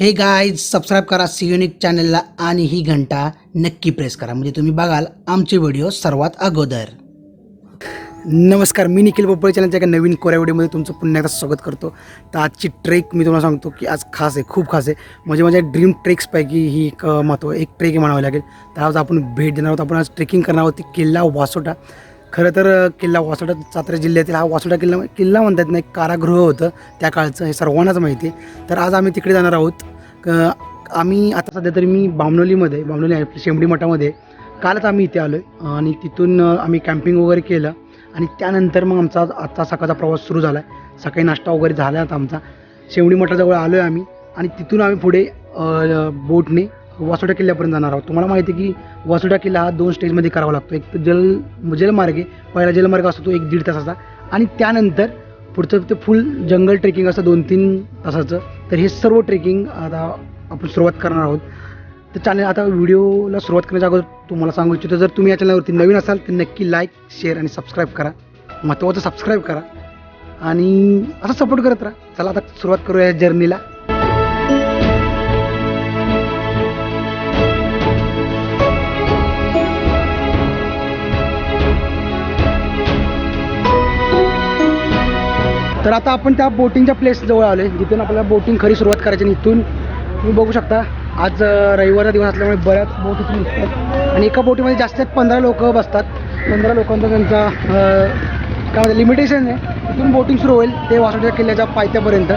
हे guys subscribe करा सियुनिक चॅनलला आणि ही घंटा नक्की प्रेस करा. म्हणजे तुम्ही बघाल आमचे व्हिडिओ सर्वात अगोदर. नमस्कार मी निखिल पोपळे चॅनलच्या एका नवीन कोऱ्या व्हिडिओमध्ये तुमचं पुन्हा एकदा स्वागत करतो. तर आजची ट्रेक मी तुम्हाला सांगतो की आज खास आहे खूप खास आहे. म्हणजे माझ्या ड्रीम ट्रेक्सपैकी ही एक महत्त्व एक ट्रेक म्हणावी लागेल. तर आज आपण भेट देणार आहोत आपण आज ट्रेकिंग करणार आहोत ती किल्ला वासोटा. खरं तर किल्ला वासोडा सातारा जिल्ह्यातील हा वासोडा किल्ला किल्ला म्हणतात ना एक कारागृह होतं त्या काळचं हे सर्वांनाच माहिती आहे. तर आज आम्ही तिकडे जाणार आहोत. क- आम्ही आता सध्या तरी मी बामणोलीमध्ये बामणोली आहे, शेंबडी मठामध्ये. कालच आम्ही इथे आलो आहे आणि तिथून आम्ही कॅम्पिंग वगैरे केलं. आणि त्यानंतर मग आमचा आजचा सकाळचा प्रवास सुरू झाला आहे सकाळी नाश्ता वगैरे झाला आता आमचा. शेवडी मठाजवळ आलो आहे आम्ही. आणि तिथून आम्ही पुढे बोटने वासोडा किल्ल्यापर्यंत जाणार आहोत. तुम्हाला माहिती आहे की वासुडा किल्ला हा दोन स्टेजमध्ये करावा लागतो. एक तर जल जलमार्गे पहिला जलमार्ग असतो तो एक दीड तासाचा. आणि त्यानंतर पुढचं ते फुल जंगल ट्रेकिंग असतं दोन तीन तासाचं. तर हे सर्व ट्रेकिंग आता आपण सुरुवात करणार आहोत. तर चॅनल आता व्हिडिओला सुरुवात करण्याच्या अगोदर तुम्हाला सांगू इच्छितो जर तुम्ही या चॅनलवरती नवीन असाल तर नक्की लाईक शेअर आणि सबस्क्राईब करा. महत्त्वाचं सबस्क्राईब करा. आणि असं सपोर्ट करत राहा. चला आता सुरुवात करूया या जर्नीला तर आता आपण त्या बोटिंगच्या प्लेसजवळ आलो आहे जिथून आपल्याला बोटिंग खरी सुरुवात करायची आणि इथून तुम्ही बघू शकता आज रविवारचा दिवस असल्यामुळे बऱ्याच बोट इथून निघतात. आणि एका बोटीमध्ये जास्तीत पंधरा लोक बसतात. पंधरा लोकांचा त्यांचा काय म्हणतात लिमिटेशन आहे. इथून बोटिंग सुरू होईल ते वासोट्या किल्ल्याच्या पायथ्यापर्यंत.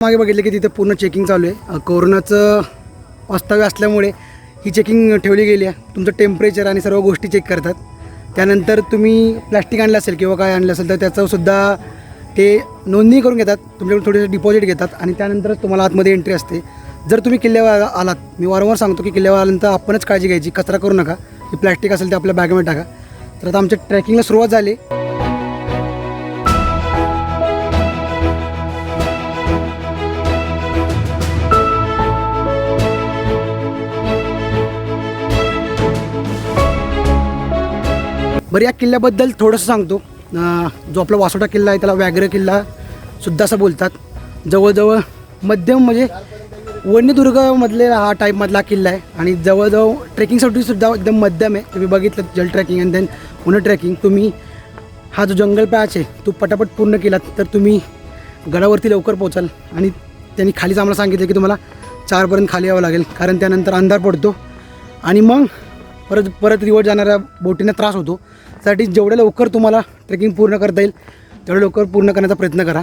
मागे बघितलं की तिथे पूर्ण चेकिंग चालू आहे. कोरोनाचं वास्तव्य असल्यामुळे ही चेकिंग ठेवली गेली आहे. तुमचं टेम्परेचर आणि सर्व गोष्टी चेक करतात. त्यानंतर तुम्ही प्लॅस्टिक आणलं असेल किंवा काय आणलं असेल तर त्याचंसुद्धा ते नोंदणी करून घेतात. तुमच्याकडून थोडेसे डिपॉझिट घेतात आणि त्यानंतरच तुम्हाला आतमध्ये एंट्री असते. जर तुम्ही किल्ल्यावर आलात मी वारंवार सांगतो की किल्ल्यावर आल्यानंतर आपणच काळजी घ्यायची. कचरा करू नका. ही प्लॅस्टिक असेल ते आपल्या बॅगमध्ये टाका. तर आता आमच्या ट्रॅकिंगला सुरुवात झाली. बरं या किल्ल्याबद्दल थोडंसं सांगतो. जो आपला वासोटा किल्ला आहे त्याला व्याघ्र किल्ला सुद्धा असं बोलतात. जवळजवळ मध्यम म्हणजे वन्यदुर्गमधले हा टाईपमधला किल्ला आहे. आणि जवळजवळ ट्रेकिंगसाठी सुद्धा एकदम मध्यम आहे. तुम्ही बघितलं जल ट्रेकिंग अँड देन उन ट्रेकिंग तुम्ही हा जो जंगल पॅच आहे तो पटापट पूर्ण केलात तर तुम्ही गडावरती लवकर पोचाल आणि त्यांनी खालीच आम्हाला सांगितलं की तुम्हाला चारपर्यंत खाली यावं लागेल कारण त्यानंतर अंधार पडतो. आणि मग परत परत रिवर्ट जाणाऱ्या बोटींना त्रास होतो. त्यासाठी जेवढ्या लवकर तुम्हाला ट्रेकिंग पूर्ण करता येईल तेवढ्या लवकर पूर्ण करण्याचा प्रयत्न करा.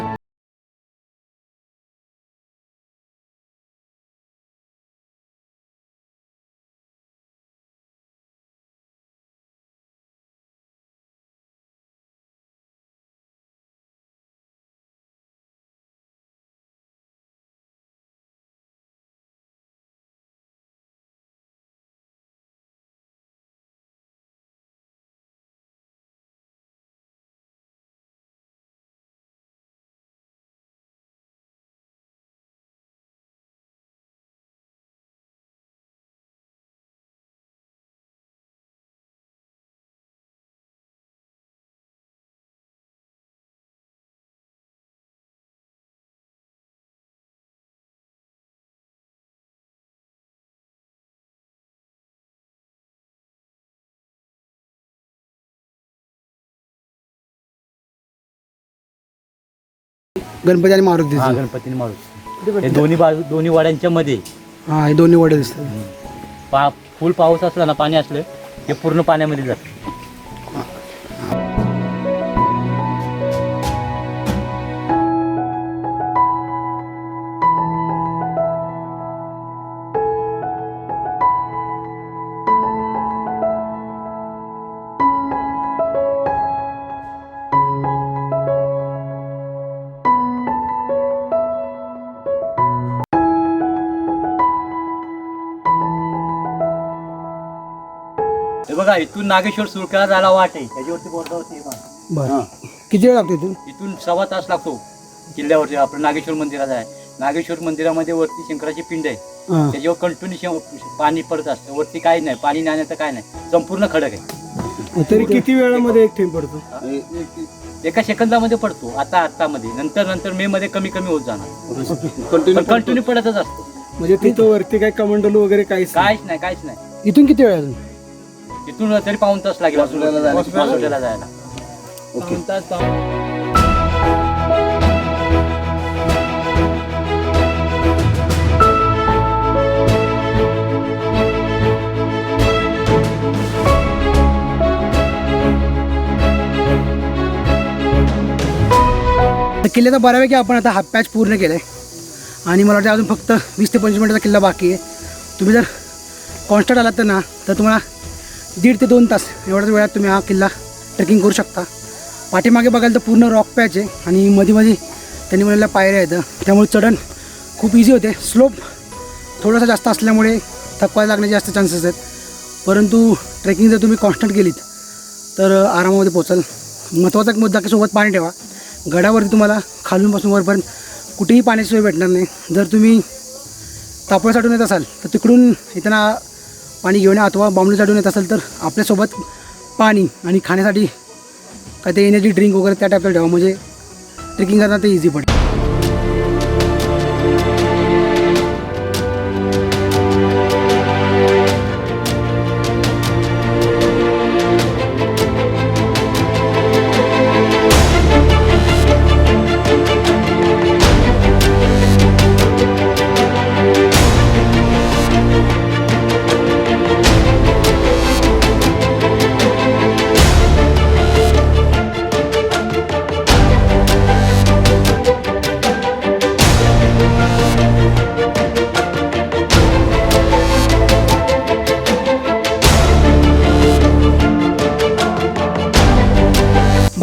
गणपती आणि मारुती हा गणपती मारुती हे दोन्ही बाजू दोन्ही वाड्यांच्या मध्ये. हा हे दोन्ही वडे दिसतात. पा फुल पाऊस असला ना पाणी असलं हे पूर्ण पाण्यामध्ये जातं. बघा इथून नागेश्वर सुरकाला जायला वाट आहे. त्याच्यावरती बोर्ड होती बरं. किती वेळ लागतो इथून? इथून सव्वा तास लागतो किल्ल्यावरती. आपलं नागेश्वर मंदिरात आहे. नागेश्वर मंदिरामध्ये वरती शंकराची पिंड आहे. त्याच्यावर कंटिन्यू पाणी पडत असतं. वरती काही नाही. पाणी नाही तर काय नाही. संपूर्ण खडक आहे. तरी किती वेळामध्ये एक थेंब पडतो? एका सेकंदामध्ये पडतो. आता आता मध्ये नंतर नंतर मे मध्ये कमी कमी होत जाणार. कंटिन्यू पडतच असतो. म्हणजे तिथं वरती काय कमंडलू वगैरे काहीच काहीच नाही काहीच नाही. इथून किती वेळ अजून? तिथून तरी पाऊन तास लागेल वासुदेवाला जायला. तास पाऊण- तर बऱ्यापैकी आपण आता हाफ पॅच पूर्ण केलं आहे आणि मला वाटतं अजून फक्त वीस ते पंचवीस मिनिटाचा किल्ला बाकी आहे. तुम्ही जर कॉन्स्टंट आलात तर ना तर तुम्हाला दीड ते दोन तास एवढ्याच वेळात तुम्ही हा किल्ला ट्रेकिंग करू शकता. पाठीमागे बघाल तर पूर्ण रॉक पॅच आहे आणि मध्ये मध्ये त्यांनी बनवलेल्या पायऱ्या आहेत. त्यामुळे चढण खूप इझी होते. स्लोप थोडासा जास्त असल्यामुळे थकवा लागण्याचे जास्त चान्सेस आहेत. परंतु ट्रेकिंग जर तुम्ही कॉन्स्टंट केलीत तर आरामामध्ये पोचाल महत्त्वाचा एक मुद्दा की सोबत पाणी ठेवा. गडावरती तुम्हाला खालूनपासून वरपर्यंत कुठेही पाण्याची सोय भेटणार नाही. जर तुम्ही तापळ साठून येत असाल तर तिकडून इथं पाणी घेऊन या अथवा बांबू चढून येत असेल तर आपल्यासोबत पाणी आणि खाण्यासाठी काय ते एनर्जी ड्रिंक वगैरे त्या टाईपचं ठेवा म्हणजे ट्रेकिंग करताना ते इझी पडेल.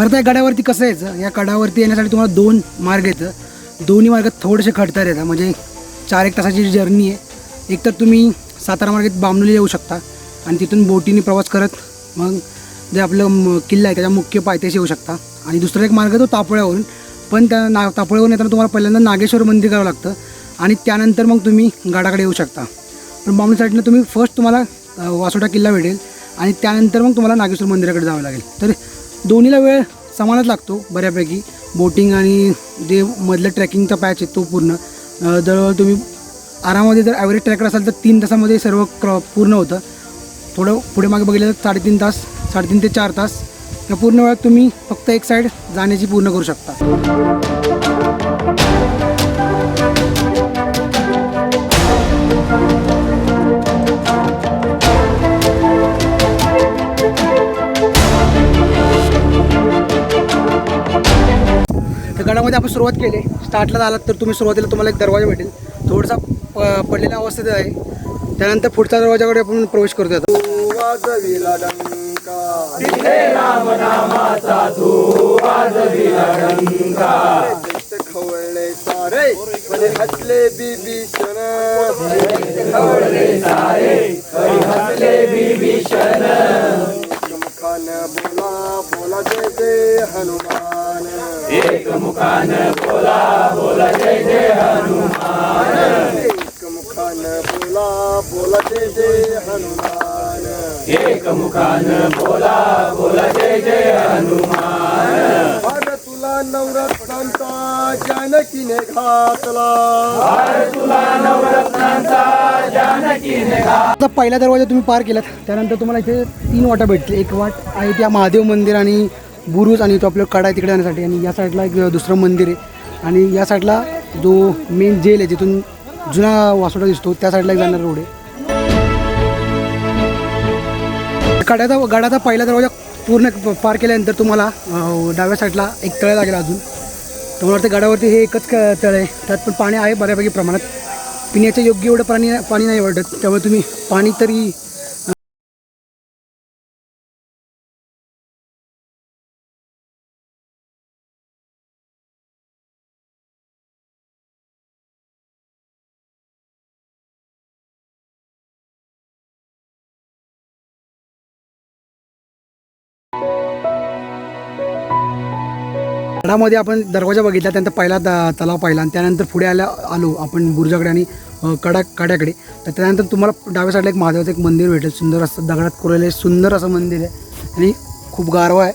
बरं त्या गडावरती कसं यायचं या गडावरती येण्यासाठी तुम्हाला दोन मार्ग येतं दोन्ही मार्ग थोडेसे खडतर येतात म्हणजे चार एक तासाची जर्नी आहे. एक तर तुम्ही सातारा मार्गात बामणोली येऊ शकता आणि तिथून बोटीने प्रवास करत मग जे आपलं म- किल्ला आहे त्याच्या मुख्य पायथ्याशी येऊ शकता. आणि दुसरा एक मार्ग तो तापोळ्यावरून. पण त्या ना तापोळ्यावरून येताना तुम्हाला पहिल्यांदा नागेश्वर मंदिर करावं लागतं आणि त्यानंतर मग तुम्ही गडाकडे येऊ शकता. पण बामणी साईडनं तुम्ही फर्स्ट तुम्हाला वासोटा किल्ला भेटेल आणि त्यानंतर मग तुम्हाला नागेश्वर मंदिराकडे जावं लागेल. तर दोन्हीला वेळ समानच लागतो बऱ्यापैकी. बोटिंग आणि जे मधलं ट्रॅकिंगचा पॅच आहे तो पूर्ण. जवळजवळ तुम्ही आरामामध्ये जर ॲव्हरेज ट्रॅकर असाल तर तीन तासामध्ये सर्व क्रॉ पूर्ण होतं. थोडं पुढे मागे बघितलं तर साडेतीन तास साडेतीन ते चार तास. या पूर्ण वेळात तुम्ही फक्त एक साईड जाण्याची पूर्ण करू शकता. तर आपण सुरुवात केली. स्टार्टला झालात तर तुम्ही सुरुवातीला तुम्हाला एक दरवाजा भेटेल. थोडासा प- पडलेल्या अवस्थेत आहे. त्यानंतर पुढच्या दरवाजाकडे आपण प्रवेश करतो आता. खवळले सारे पदे हसले बिभीषण खवळले सारे हसले बिभीषण बोला बोला जय जय हनुमान एक मुखान बोला बोला जय जय हनुमान एक मुखान बोला बोला जय जय हनुमान एक मुखान बोला बोला जय जय हनुमान तुला नवरत्नांचा जानकीने घातला आता पहिला दरवाजा तुम्ही पार केलात. त्यानंतर तुम्हाला इथे तीन वाटा भेटतील. एक वाट आहे त्या महादेव मंदिर आणि बुरुज आणि तो आपलं कडा आहे तिकडे जाण्यासाठी आणि या साईडला एक दुसरं मंदिर आहे. आणि या साईडला जो मेन जेल आहे जिथून जुना वासोटा दिसतो त्या साईडला एक जाणारा रोड आहे. गाड्याचा गाड्याचा पहिला दरवाजा पूर्ण पार केल्यानंतर तुम्हाला डाव्या साईडला एक तळं लागेल अजून. तर मला वाटतं गाड्यावरती हे एकच क तळ आहे. त्यात पण पाणी आहे बऱ्यापैकी प्रमाणात. पिण्याच्या योग्य एवढं पाणी पाणी नाही वाटत. त्यामुळे तुम्ही पाणी तरी गडामध्ये आपण दरवाजा बघितला त्यानंतर पहिला द तलाव पाहिला आणि त्यानंतर पुढे आल्या आलो आपण बुर्जाकडे आणि कडा काड्याकडे तर त्यानंतर तुम्हाला डाव्या साईडला एक महादेवाचं एक मंदिर भेटेल सुंदर असं दगडात कोरलेलं आहे सुंदर असं मंदिर आहे. आणि खूप गारवा आहे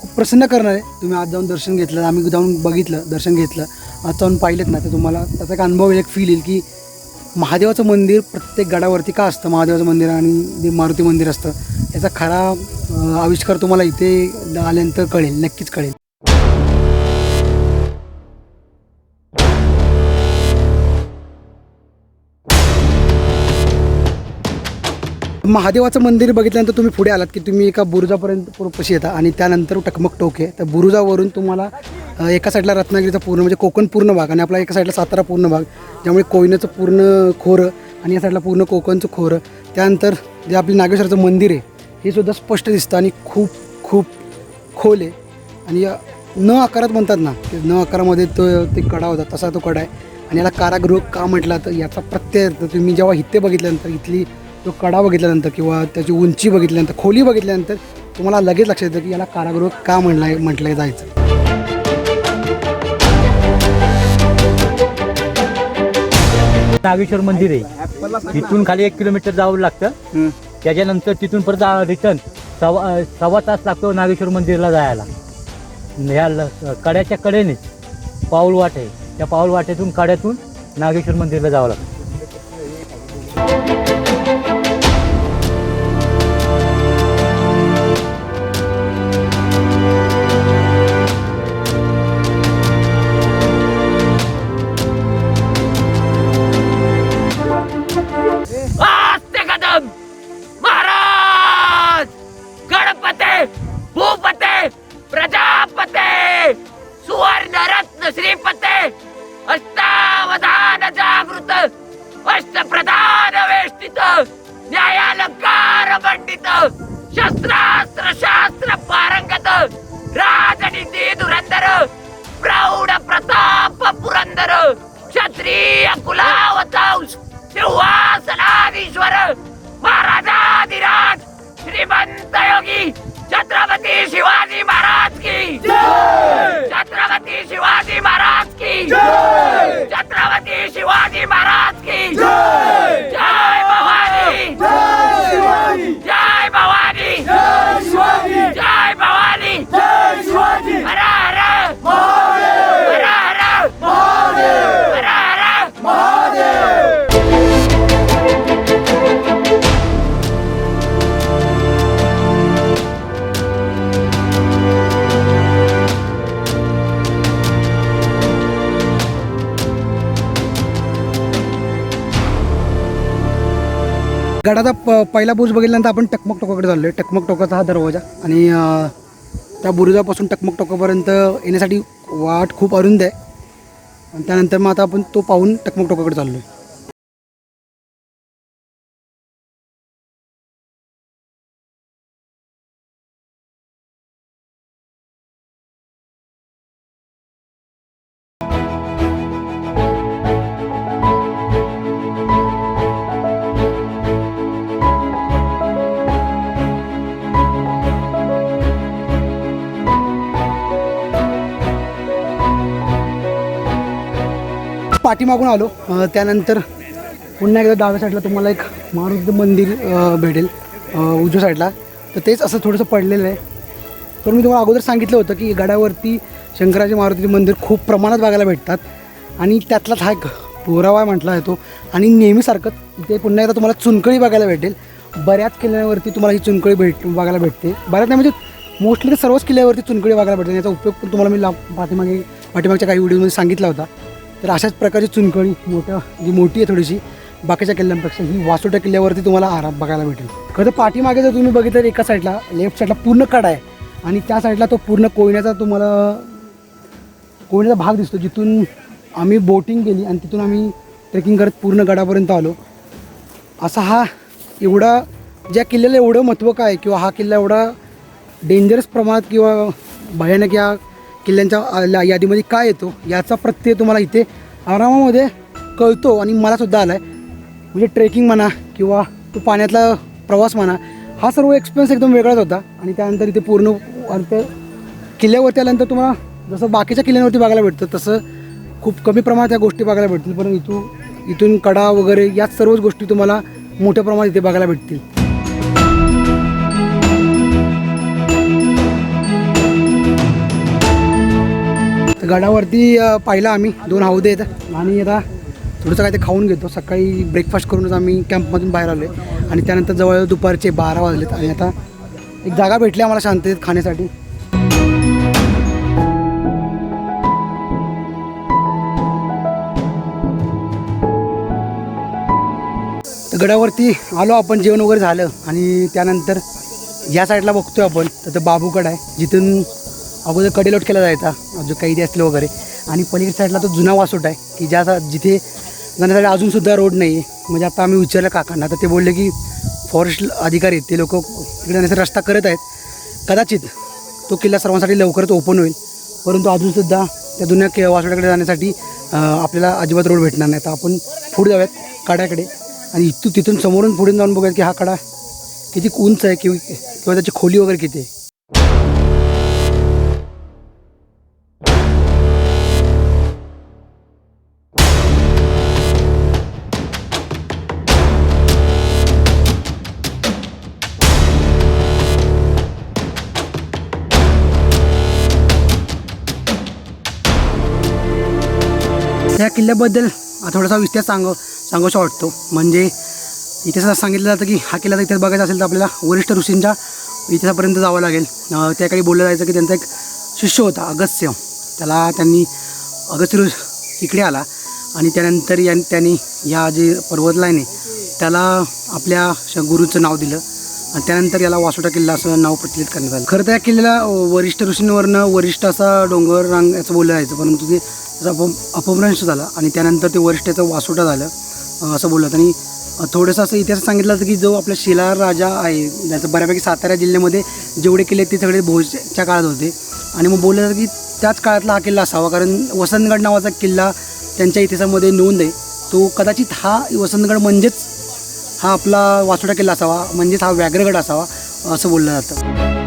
खूप प्रसन्न करणार आहे. तुम्ही आज जाऊन दर्शन घेतलं आम्ही जाऊन बघितलं दर्शन घेतलं. आज जाऊन पाहिलेत ना तर तुम्हाला त्याचा एक अनुभव एक फील येईल की महादेवाचं मंदिर प्रत्येक गडावरती का असतं? महादेवाचं मंदिर आणि जे मारुती मंदिर असतं याचा खरा आविष्कार तुम्हाला इथे आल्यानंतर कळेल नक्कीच कळेल. महादेवाचं मंदिर बघितल्यानंतर तुम्ही पुढे आलात की तुम्ही एका बुरुजापर्यंत पूर्वपशी येता आणि त्यानंतर टकमक टोक आहे. बुरुजावरून तुम्हाला एका साईडला रत्नागिरीचा पूर्ण म्हणजे कोकण पूर्ण भाग आणि आपला एका साईडला सातारा पूर्ण भाग. ज्यामुळे कोयनाचं पूर्ण खोरं आणि या साईडला पूर्ण कोकणचं खोरं. त्यानंतर जे आपलं नागेश्वराचं मंदिर आहे हे सुद्धा स्पष्ट दिसतं आणि खूप खूप खोल आहे. आणि या न आकारात म्हणतात ना की न आकारामध्ये तो ते कडा होता तसा तो कडा आहे. आणि याला कारागृह का म्हटला तर याचा प्रत्यय तुम्ही जेव्हा इथे बघितल्यानंतर इथली तो कडा बघितल्यानंतर किंवा त्याची उंची बघितल्यानंतर खोली बघितल्यानंतर तुम्हाला लगेच लक्षात येतं की याला कारागृह का म्हणलं म्हटलं जायचं. नागेश्वर मंदिर आहे. तिथून खाली एक किलोमीटर जावं लागतं. त्याच्यानंतर तिथून परत रिटर्न सव्वा सव्वा तास लागतो नागेश्वर मंदिरला जायला. ह्या ल- कड्याच्या कडेने पाऊल वाट. आहे त्या पाऊल वाटेतून कड्यातून नागेश्वर मंदिरला जावं लागतं. क्षत्रिय कुलावतांश सिंहासनाधीश्वर महाराजाधिराज श्रीमंत योगी छत्रपती शिवाजी महाराज की. छत्रपती शिवाजी महाराज की. छत्रपती शिवाजी महाराज की. गडाचा प पहिला बुरुज बघितल्यानंतर आपण टकमक टोकाकडे चाललो आहे टकमक टोकाचा हा दरवाजा. आणि त्या बुरुजापासून टकमक टोकापर्यंत येण्यासाठी वाट खूप अरुंद आहे. आणि त्यानंतर मग आता आपण तो पाहून टकमक टोकाकडे चाललो आहे पाठीमागून आलो. त्यानंतर पुन्हा एकदा डाव्या साईडला तुम्हाला एक मारुतीचं मंदिर भेटेल उजव्या साईडला तर तेच असं थोडंसं पडलेलं आहे. तर मी तुम्हाला अगोदर सांगितलं होतं की गडावरती शंकराचे मारुतीचे मंदिर खूप प्रमाणात बघायला भेटतात. आणि त्यातलाच हा एक पुरावा म्हटला येतो आणि नेहमीसारखं इथे पुन्हा एकदा तुम्हाला चुनकळी बघायला भेटेल. बऱ्याच किल्ल्यावरती तुम्हाला ही चुनकळी भेट बघायला भेटते. बऱ्याच नाही म्हणजे मोस्टली सर्वच किल्ल्यावरती चुनकळी बघायला भेटते. याचा उपयोग पण तुम्हाला मी ला पाठीमागे पाठीमागच्या काही व्हिडिओमध्ये सांगितला होता. तर अशाच प्रकारची चुनखडी मोठ्या जी मोठी आहे थोडीशी बाकीच्या किल्ल्यांपेक्षा ही वासोट्या किल्ल्यावरती तुम्हाला आराम बघायला भेटेल. खरं पाठीमागे जर तुम्ही बघितलं तर एका साईडला लेफ्ट साईडला पूर्ण कडा आहे. आणि त्या साईडला तो पूर्ण कोयण्याचा तुम्हाला कोयण्याचा भाग दिसतो. जिथून आम्ही बोटिंग केली आणि तिथून आम्ही ट्रेकिंग करत पूर्ण गडापर्यंत आलो. असा हा एवढा ज्या किल्ल्याला एवढं महत्त्व काय किंवा हा किल्ला एवढा डेंजरस प्रमाणात किंवा भयानक या किल्ल्यांच्या यादीमध्ये काय येतो याचा प्रत्यय तुम्हाला इथे आरामामध्ये कळतो आणि मलासुद्धा आला आहे म्हणजे ट्रेकिंग म्हणा किंवा तो पाण्यातला प्रवास म्हणा हा सर्व एक्सपिरियन्स एकदम वेगळाच होता. आणि त्यानंतर इथे पूर्ण अर्थ किल्ल्यावरती आल्यानंतर तुम्हाला जसं बाकीच्या किल्ल्यांवरती बघायला भेटतं तसं खूप कमी प्रमाणात या गोष्टी बघायला भेटतील. पण इथून इथून कडा वगैरे या सर्वच गोष्टी तुम्हाला मोठ्या प्रमाणात इथे बघायला भेटतील. गडावरती पाहिलं आम्ही. दोन हौदे आहेत. आणि आता थोडंसं काय ते खाऊन घेतो. सकाळी ब्रेकफास्ट करूनच आम्ही कॅम्पमधून बाहेर आलो आहे आणि त्यानंतर जवळ दुपारचे बारा वाजलेत. आणि आता एक जागा भेटली आम्हाला शांततेत खाण्यासाठी. गडावरती आलो आपण जेवण वगैरे झालं. आणि त्यानंतर या साईडला बघतोय आपण. तर बाबूकड आहे. जिथून अगोदर कडेलोट केला जायचा जो कैदी असले वगैरे. आणि पलीकडे साईडला तो जुना वासोट आहे की ज्या जिथे जाण्यासाठी अजूनसुद्धा रोड नाही आहे म्हणजे आता आम्ही विचारलं काकांना तर ते बोलले की फॉरेस्ट अधिकारी आहेत ते लोक तिकडे जाण्यासाठी रस्ता करत आहेत. कदाचित तो किल्ला सर्वांसाठी लवकरच ओपन होईल. परंतु अजूनसुद्धा त्या जुन्या के वासोट्याकडे जाण्यासाठी आपल्याला अजिबात रोड भेटणार नाही. तर आपण पुढे जाऊयात कड्याकडे. आणि इथून तिथून समोरून पुढे जाऊन बघूयात की हा कडा किती उंच आहे किंवा किंवा त्याची खोली वगैरे किती आहे. ह्या किल्ल्याबद्दल थोडासा विस्तार सांग सांगूशा वाटतो. म्हणजे इतिहासात सांगितलं जातं की हा किल्ला इतिहास बघायचा असेल तर आपल्याला वरिष्ठ ऋषींच्या इतिहासापर्यंत जावं लागेल. त्याकडे बोललं जायचं की त्यांचा एक शिष्य होता अगस्त्य. त्याला त्यांनी अगस्त्य ऋष इकडे आला आणि त्यानंतर या त्यांनी या जे पर्वतलाईने त्याला आपल्या श- गुरूचं नाव दिलं. आणि त्यानंतर याला वासोटा किल्ला असं नाव प्रचलित करण्यात आलं. खरं तर या किल्ल्याला वरिष्ठ ऋषींवरनं वरिष्ठ असा डोंगर रांग याचं बोललं जायचं परंतु ते त्याचा अप अपभ्रंश झाला आणि त्यानंतर ते वरिष्ठाचं वासोटा झालं. असं बोललं. आणि थोडंसं असं इतिहास सांगितलं जातं की जो आपला शिलार राजा आहे ज्याचं बऱ्यापैकी सातारा जिल्ह्यामध्ये जेवढे किल्ले आहेत ते सगळे भोजच्या काळात होते. आणि मग बोललं जातं की त्याच काळातला हा किल्ला असावा कारण वसंतगड नावाचा किल्ला त्यांच्या इतिहासामध्ये नोंद आहे. तो कदाचित हा वसंतगड म्हणजेच हा आपला वासोटा किल्ला असावा म्हणजेच हा व्याघ्रगड असावा असं बोललं जातं.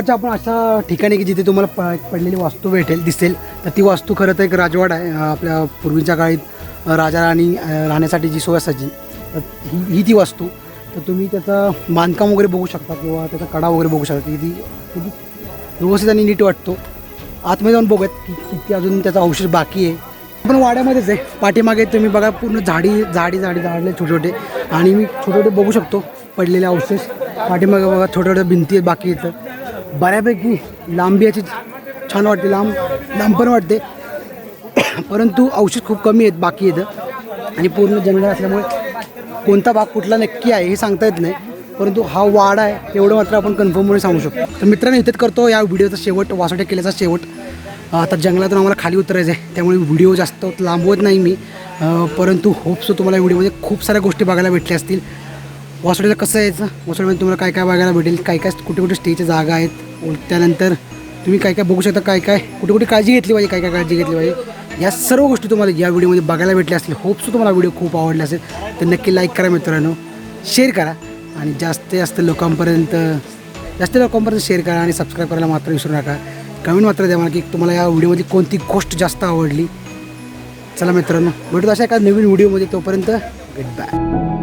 त्यावरच्या आपण अशा ठिकाणी की जिथे तुम्हाला प पडलेली वास्तू भेटेल दिसेल तर ती वास्तू खरं तर एक राजवाड आहे आपल्या पूर्वीच्या काळीत राजा राणी राहण्यासाठी जी सोय असायची ही ही ती वास्तू. तर तुम्ही त्याचं बांधकाम वगैरे बघू शकता किंवा त्याचा कडा वगैरे बघू शकता किती किती व्यवस्थित आणि नीट वाटतो. आतमध्ये जाऊन बघत की किती अजून त्याचा अवशेष बाकी आहे. पण वाड्यामध्येच आहे. पाठीमागे तुम्ही बघा पूर्ण झाडी झाडी झाडी झाडले छोटे छोटे. आणि मी छोटे छोटे बघू शकतो पडलेले अवशेष पाठीमागे बघा छोट्या छोट्या भिंती आहेत बाकी येतं बऱ्यापैकी लांबी याची छान वाटते लांब लांब पण वाटते. परंतु औषध खूप कमी आहेत बाकी येतं आणि पूर्ण जंगल असल्यामुळे कोणता भाग कुठला नक्की आहे हे सांगता येत नाही. परंतु हा वाढ आहे एवढं मात्र आपण कन्फर्मपणे सांगू शकतो. तर मित्रांनो इथेच करतो या व्हिडिओचा शेवट वासोटे केल्याचा शेवट. आता जंगलातून आम्हाला खाली उतरायचं आहे त्यामुळे व्हिडिओ जास्त लांबवत नाही मी. परंतु होप्सो तुम्हाला व्हिडिओमध्ये खूप साऱ्या गोष्टी बघायला भेटल्या असतील. वासोड्याला कसं यायचं? वासोडीमध्ये तुम्हाला काय काय बघायला भेटेल? काय काय कुठे कुठे स्टेच्या जागा आहेत? त्यानंतर तुम्ही काय काय बघू शकता? काय काय कुठे कुठे काळजी घेतली पाहिजे? काय काय काळजी घेतली पाहिजे? या सर्व गोष्टी तुम्हाला या व्हिडिओमध्ये बघायला भेटल्या असतील. होप्सो तुम्हाला व्हिडिओ खूप आवडला असेल. तर नक्की लाईक करा मित्रांनो. शेअर करा. आणि जास्तीत जास्त लोकांपर्यंत जास्त लोकांपर्यंत शेअर करा आणि सबस्क्राईब करायला मात्र विसरू नका. कमेंट मात्र द्या मला की तुम्हाला या व्हिडिओमध्ये कोणती गोष्ट जास्त आवडली? चला मित्रांनो भेटू अशा एका नवीन व्हिडिओमध्ये. तोपर्यंत गुड बाय